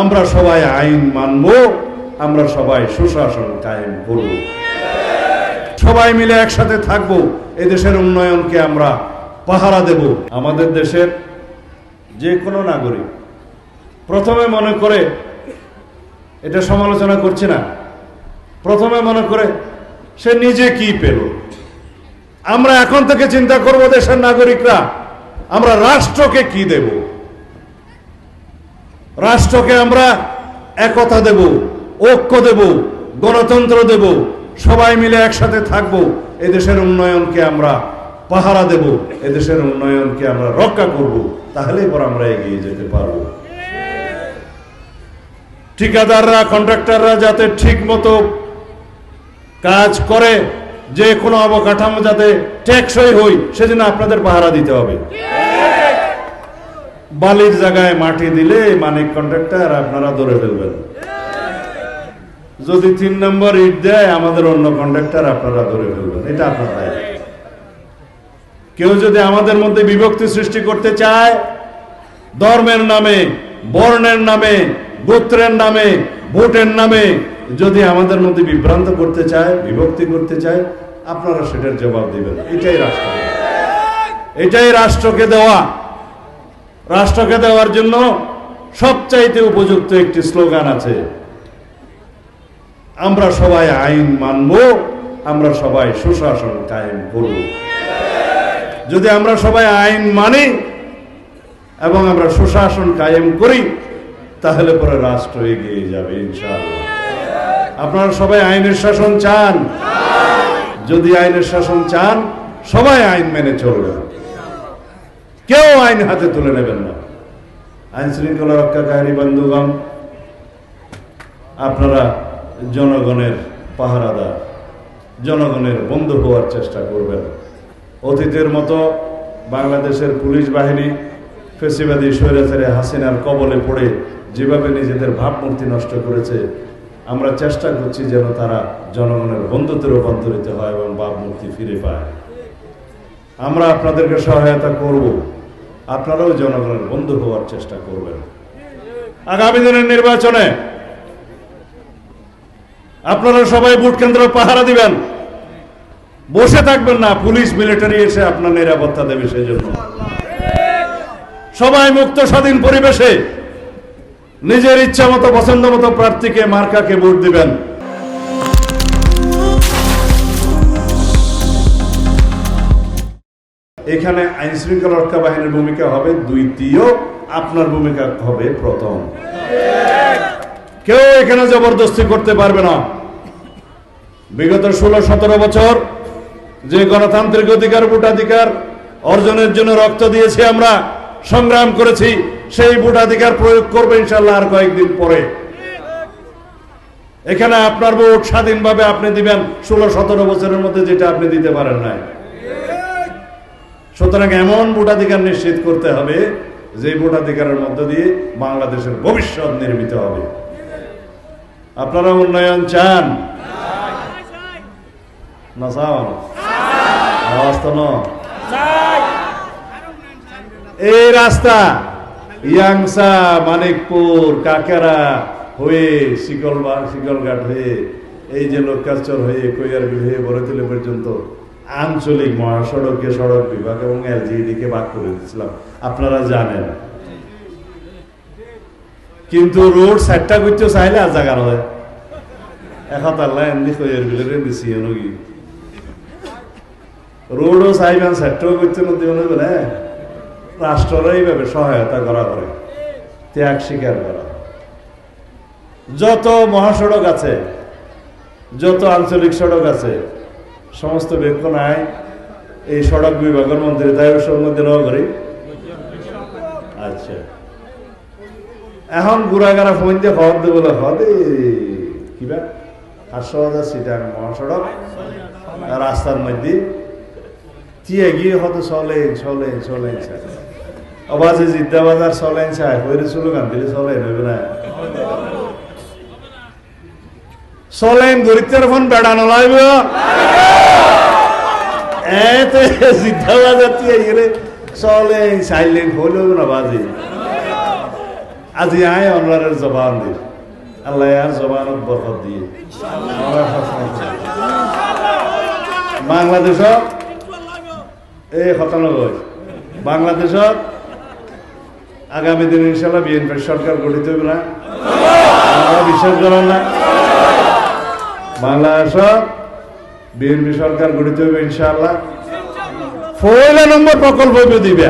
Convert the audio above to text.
আমরা সবাই আইন মানব, আমরা সবাই সুশাসন কায়েম করব। সবাই মিলে একসাথে থাকব, এদেশের উন্নয়নকে আমরা পাহারা দেব। আমাদের দেশের যে কোনো নাগরিক প্রথমে মনে করে এটা সমালোচনা করছি না, প্রথমে মনে করে সে নিজে কি পেল। আমরা এখন থেকে চিন্তা করব দেশের নাগরিকরা, আমরা রাষ্ট্রকে কি দেব। রাষ্ট্রকে আমরা একতা দেব, ঐক্য দেব, গণতন্ত্র দেব, সবাই মিলে একসাথে থাকব এদেশের উন্নয়নকে আমরা পাহারা দেব এদেশের উন্নয়নকে আমরা রক্ষা করব, তাহলেই পর আমরা এগিয়ে যেতে পারব। ঠিকাদাররা, কন্ট্রাক্টররা যাতে ঠিক মতো কাজ করে, যে কোনো অবকাঠামো যাতে টেকসই হই সেজন্য আপনাদের পাহারা দিতে হবে। বালির জায়গায় মাটি দিলে মানিক কন্ট্রাক্টর আপনারা ধরে ফেলবেন। যদি তিন নম্বর ইট দেয়, আমাদের অন্য কন্ট্রাক্টর আপনারা ধরে ফেলবেন। এটা আপনার দায়িত্ব কেউ যদি আমাদের মধ্যে বিভক্তি সৃষ্টি করতে চায়, ধর্মের নামে, বর্ণের নামে, গোত্রের নামে, ভোটের নামে, যদি আমাদের মধ্যে বিভ্রান্ত করতে চায়, বিভক্তি করতে চায়, আপনারা সেটার জবাব দিবেন। এটাই রাষ্ট্র। এটাই রাষ্ট্রকে দেওয়া। রাষ্ট্রকে দেওয়ার জন্য সবচাইতে উপযুক্ত একটি স্লোগান আছে। আমরা সবাই আইন মানব, আমরা সবাই সুশাসন কায়েম করব। যদি আমরা সবাই আইন মানি এবং আমরা সুশাসন কায়েম করি, তাহলে পরে রাষ্ট্র এগিয়ে যাবে, ইনশাআল্লাহ। আপনারা সবাই আইনের শাসন চান? যদি আইনের শাসন চান, সবাই আইন মেনে চলবেন কেউ আইন হাতে তুলে নেবেন না। আইন শৃঙ্খলা রক্ষাকারী বন্ধুগণ, আপনারা জনগণের পাহারাদার, জনগণের বন্ধু হওয়ার চেষ্টা করবেন। অতীতের মতো বাংলাদেশের পুলিশ বাহিনী ফেসিবাদী স্বৈরাচারে হাসিনার কবলে পড়ে যেভাবে নিজেদের ভাবমূর্তি নষ্ট করেছে, আমরা চেষ্টা করছি যেন তারা জনগণের বন্ধুতে রূপান্তরিত হয় এবং ভাবমূর্তি ফিরে পায়। আমরা আপনাদেরকে সহায়তা করব। আপনারাও জনগণের বন্ধু হওয়ার চেষ্টা করবেন। আগামী দিনের নির্বাচনে আপনারা সবাই ভোট কেন্দ্র পাহারা দিবেন। বসে থাকবেন না, পুলিশ, মিলিটারি এসে আপনার নিরাপত্তা দেবে সেই জন্য সবাই মুক্ত, স্বাধীন পরিবেশে নিজের ইচ্ছা মতো, পছন্দ মতো প্রার্থীকে, মার্কাকে ভোট দিবেন। এখানে আইন শৃঙ্খলা রক্ষা বাহিনীর ভূমিকা হবে দ্বিতীয় আপনার ভূমিকা হবে প্রথম। কেউ এখানে জবরদস্তি করতে পারবে না। বিগত ষোলো, সতেরো বছর যে গণতান্ত্রিক অধিকার, ভোটাধিকার অর্জনের জন্য রক্ত দিয়েছি আমরা, সংগ্রাম করেছি, সেই ভোটাধিকার প্রয়োগ করবে ইনশাল্লাহ আর কয়েকদিন পরে। এখানে আপনার ভোট স্বাধীনভাবে আপনি দিবেন, ষোলো, সতেরো বছরের মধ্যে যেটা আপনি দিতে পারেন নাই। সুতরাং এমন ভোটাধিকার নিশ্চিত করতে হবে যে ভোটাধিকারের মধ্য দিয়ে বাংলাদেশের ভবিষ্যৎ নির্মিত হবে। আপনারা উন্নয়ন চান? এই রাস্তা ইয়াংসা, মানিকপুর, কাকেরা হয়ে শিকলবা শিকলঘাট হয়ে এই যে লোকাচর হয়ে কৈয়ারবিল হয়ে বড়তুলি পর্যন্ত আঞ্চলিক মহাসড়কে সড়ক বিভাগ এবং এলজিডিকে ভাগ করে দিচ্ছিলাম আপনারা জানেন। কিন্তু রোড সাইডটা করতে চাইলে আর জায়গা নয়। আল্লাহ এমনি কৈয়ারবিলের দিছি নাকি রোডও চাইবেন সাইডটাও করতে বলে রাষ্ট্ররা এইভাবে সহায়তা করা করে। ত্যাগ স্বীকার করা। যত মহাসড়ক আছে, যত আঞ্চলিক সড়ক আছে সমস্ত বেক্ষণায় এই সড়ক বিভাগের মন্ত্রী দায়ুষের মধ্যে নেওয়া করি। আচ্ছা। এখন গুড়াগাড়া ফোন দিয়ে খবর দেবো হদে কিবা আটশো হাজার সিটার মহাসড়ক রাস্তার মধ্যে। দিয়ে গিয়ে হয়তো চলে চলে চলে অবাজে জিদ্দা বাজার চলেন চাই হইরে চলো গান দিলে চলেন হইবে না। চলেন, দরিদ্রের ফোন বেড়ানো লাগবে জিদ্দা বাজার দিয়ে গেলে চলেন সাইলেন না বাজে আজি আয় অনলারের জবান দি। আল্লাহ আর জবানত বরকত দিয়ে। বাংলাদেশত এই শতানব্বই বাংলাদেশত আগামী দিন ইনশাল্লাহ বিএনপির সরকার গঠিত হবে না। আমরা বিশ্বাস করেন না। বাংলাদেশত বিএনপি সরকার গঠিত হবে ইনশাআল্লাহ। পয়লা নম্বর প্রকল্প দিবে